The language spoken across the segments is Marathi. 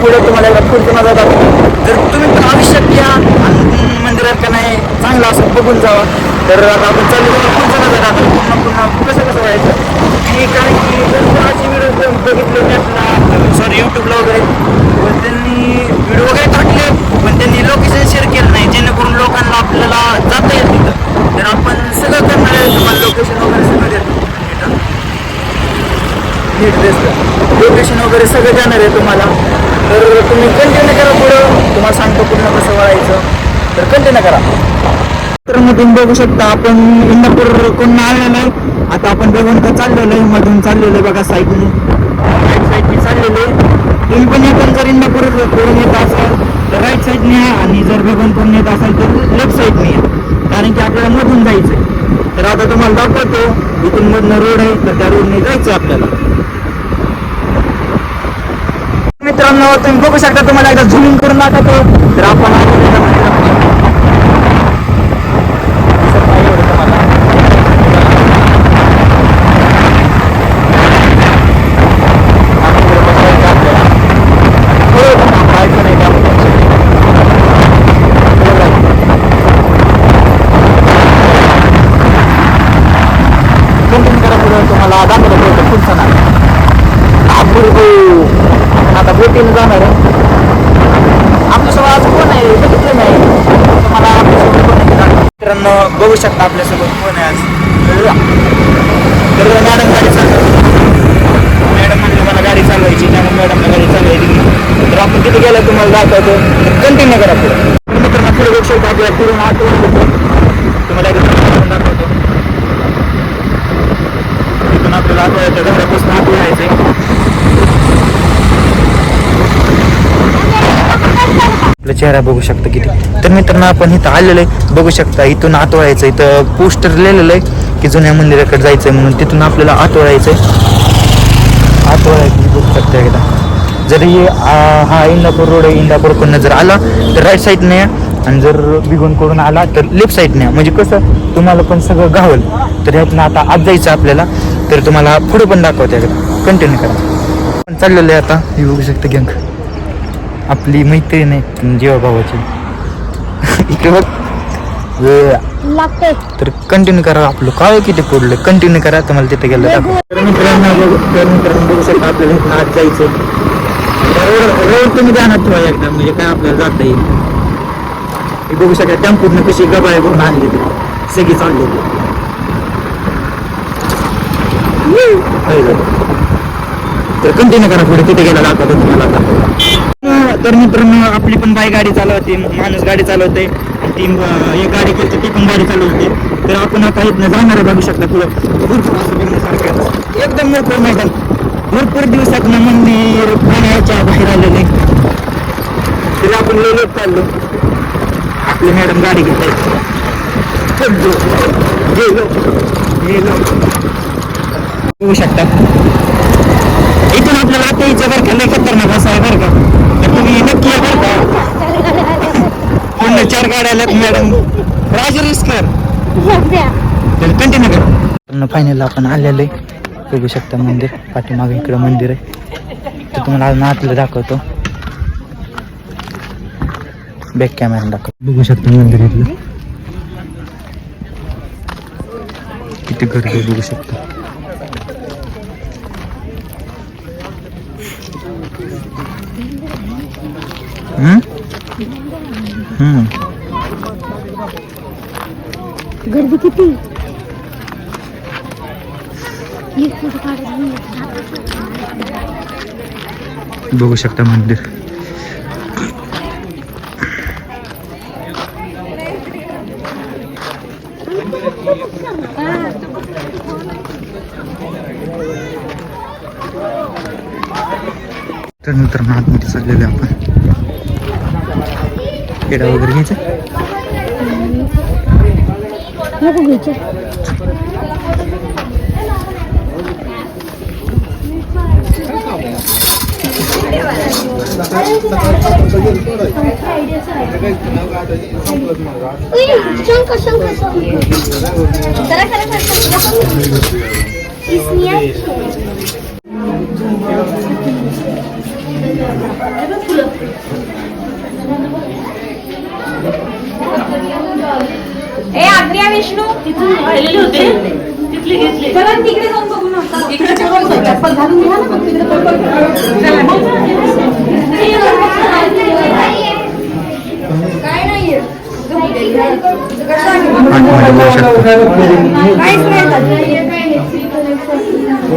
पुढे तुम्हाला एकदा पुढे माझा जर तुम्ही पण आवश्यक या मंदिरात का नाही चांगलं असं बघून जावा. तर आता आपण चालू पुढचा नजर आता पुन्हा पुन्हा कसं कसं व्हायचं की कारण की जर कोणाची व्हिडिओ बघितले आपला सॉरी यूट्यूबला वगैरे. पण त्यांनी व्हिडिओ वगैरे टाकले पण त्यांनी लोकेशन शेअर केलं नाही. जेणेकरून लोकांना आपल्याला जाता येत तिथं तर आपण सगळं करणार आहे. तुम्हाला लोकेशन वगैरे सगळं देतो. नीट लोकेशन वगैरे सगळं जाणार आहे तुम्हाला. तुम्ही कंटिन्यू करा पुढं. तुम्हाला सांगतो पूर्ण कसं वळायचं. तर कंटिन्यू करा. तर मधून बघू शकता आपण इंदापूर कोण आलेलं नाही आता आपण बघून तर चाललेलो आहे. मधून चाललेलो आहे बघा साईडने. राईट साईडने चाललेलो आहे. तुम्ही पण येताना जर इंदापूर करून येत असाल तर राईट साईडने या. आणि जर बघून करून येत असाल तर लेफ्ट साईडने या. कारण की आपल्याला मधून जायचं आहे तर आता तुम्हाला दाखवतो इथून मधनं रोड आहे तर त्या रोडने जायचं आपल्याला. मित्रांनो तुम्ही बघू शकता तुम्हाला एकदा झुमिंग करून दाखवतो. तर आपण आलो त्याच्यामध्ये दिसत नाही एवढं तुम्हाला. आपण इकडे बसायचं आपल्याला. आणि थोडं थांबायचं नाही त्यामध्ये. थोडं जायचं. Continue करा पुढं तुम्हाला दाखवतो पुढचं पुढचं नाव. अपूर्व आपण आता बोटीने जाणार आहे आपल्यासोबत आज कोण आहे बघितलं नाही तुम्हाला आपल्यासोबत कोण आहे ते दाखवतो. मित्रांनो बघू शकता आपल्यासोबत कोण आहे आज. तर मॅडम गाडी चालवा. मॅडम म्हणजे मला गाडी चालवायची त्यामुळे मॅडमला गाडी चालवायची तर आपण तिथे गेलं तुम्हाला दाखवतो. कंटिन्यू करा पुढे तर मित्रांनो पुढे बघू शकता आपल्याला फिरून आठ होतो तुम्हाला एकदा फिरून दाखवतो इथून आपल्याला आठवड्याच्या घरापासून आठ यायचं आपला चेहरा बघू शकता किती. तर मित्रांनो आपण इथं आलेलो आहे. बघू शकता इथून आतवळायचं इथं पोस्टर लिहिलेलं आहे की जुन्या मंदिराकडे जायचं आहे म्हणून. तिथून आपल्याला आतवळायचं आहे आतवळायची बघू शकता एकदा. जरी हा इंदापूर रोड आहे इंदापूरकडनं जर आला तर राईट साईडने या. आणि जर बिगून करून आला तर लेफ्ट साईडने या. म्हणजे कसं तुम्हाला पण सगळं गावल. तर ह्यातनं आता आत जायचं आपल्याला. तर तुम्हाला पुढे पण दाखवते एकदा. कंटिन्यू करा. पण चाललेलं आहे आता. हे बघू शकता गँग. आपली मैत्रीण आहे जीवाभावाची. इकडे बघ. लागते तर कंटिन्यू करा आपलं. काय किती पडलं कंटिन्यू करा तुम्हाला तिथे गेलं दाखव. तर मित्रांनो बघू- तर मित्रांनो बघू शकता आपल्याला इथनं आत जायचं रोड रोड तुम्ही जाणार ठेवा एकदा म्हणजे काय आपल्याला जाता येईल. हे बघू शकता टेम्पूतनं कशी गबाळे करून आणली ती. सगळी चालली. तर कंटिन्यू करा पुढे तिथे गेला दाखवतो तुम्हाला आता. तर मित्रांनो आपली पण बाई गाडी चालवते माणूस गाडी चालवते ती एक गाडी करते ती पण गाडी चालवते. तर आपण आता इथनं जाणार बघू शकता पुढं. भरपूर असं बघण्यासारखं एकदम मोठं मैदान. भरपूर दिवसात दिवसातनं मंदिर पाण्याच्या बाहेर आलेले. तरी आपण लेलेच चाललो. आपली मॅडम गाडी घेत आहे. गेलो. गेलो. बघू शकता. इथून आपल्याला आता यायचं बरं का लय खतरनाक असा आहे बरं का. बरं का? पूर्ण चार गाड्या आल्यात मॅडम राज रिस्कर. कंटिन्यू करा. फायनल आपण आलेलो आहे. बघू शकता मंदिर पाठीमागे इकडं मंदिर आहे. तर तुम्हाला आज आतलं दाखवतो. बॅक कॅमेरा दाखव बघू शकता मंदिर इथलं. किती गर्दी बघू शकता. हम्म? हम्म. गर्दी किती एक फोटो काढायला बघू शकता मंदिर तर मित्रांनो आतमध्ये चाललेलो आहे आपण. पेढा वगैरे घ्यायचे? शंकर ए आज्ञा विष्णू. तिथून राहिलेले होते. तिथले घेतले. चला तिकडे जाऊन बघू ना इकडे चप्पल घालून घ्या ना तिकडे काय नाहीये? काहीच नाही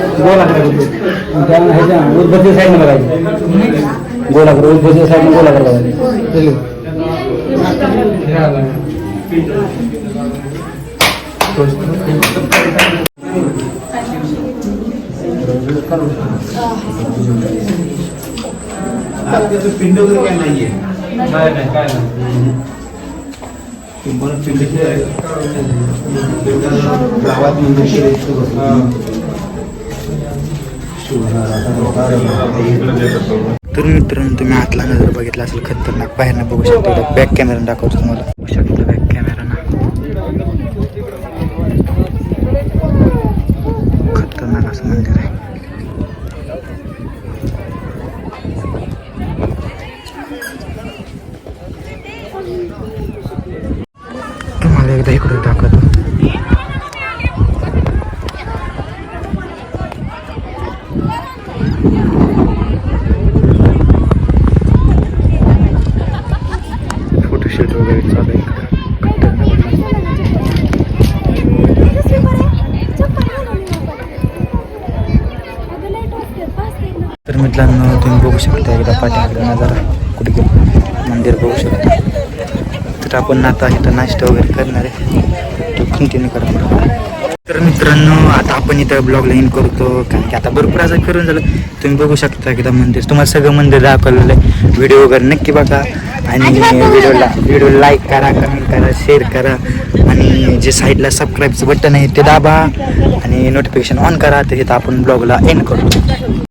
अरे ते हर हर उद्भवच्या साईडने बघायचं गोलाकार उद्भवच्या साईडने गोलाकार बघायचं पिंड वगैरे काय नाहीये काय नाही काय नाही तुम्हाला पिंड गावात म्हणजे मंदिर तर मित्रांनो तुम्ही आतला नजर बघितला असेल खतरनाक. बाहेरनं बघू शकता बॅक कॅमेरा दाखवतो तुम्हाला बघू शकता बॅक कॅमेरा ना. खतरनाक असं मंदिर आहे तुम्हाला एकदा इकडे दाखवतो फोटोशूट वगैरे चालू आहे इकडं. तर मित्रांनो तुम्ही बघू शकता एकदा पाठीमागे नजारा कुठे गेलो. मंदिर बघू शकता. तर आपण आता इथं नाश्ता वगैरे करणार आहे. तो कंटिन्यू करा. तर मित्रांनो आता आपण इथं ब्लॉगला इन करतो. कारण की आता भरपूर असं फिरून झालं. तुम्ही बघू शकता एकदा मंदिर. तुम्हाला सगळं मंदिर दाखवलेलं आहे. व्हिडिओ वगैरे नक्की बघा. आणि व्हिडिओला व्हिडिओ लाईक करा कमेंट करा शेअर करा. आणि जे साईडला सबस्क्राईबचं बटन आहे ते दाबा. आणि नोटिफिकेशन ऑन करा. तर इथं आपण ब्लॉगला एंड करतो.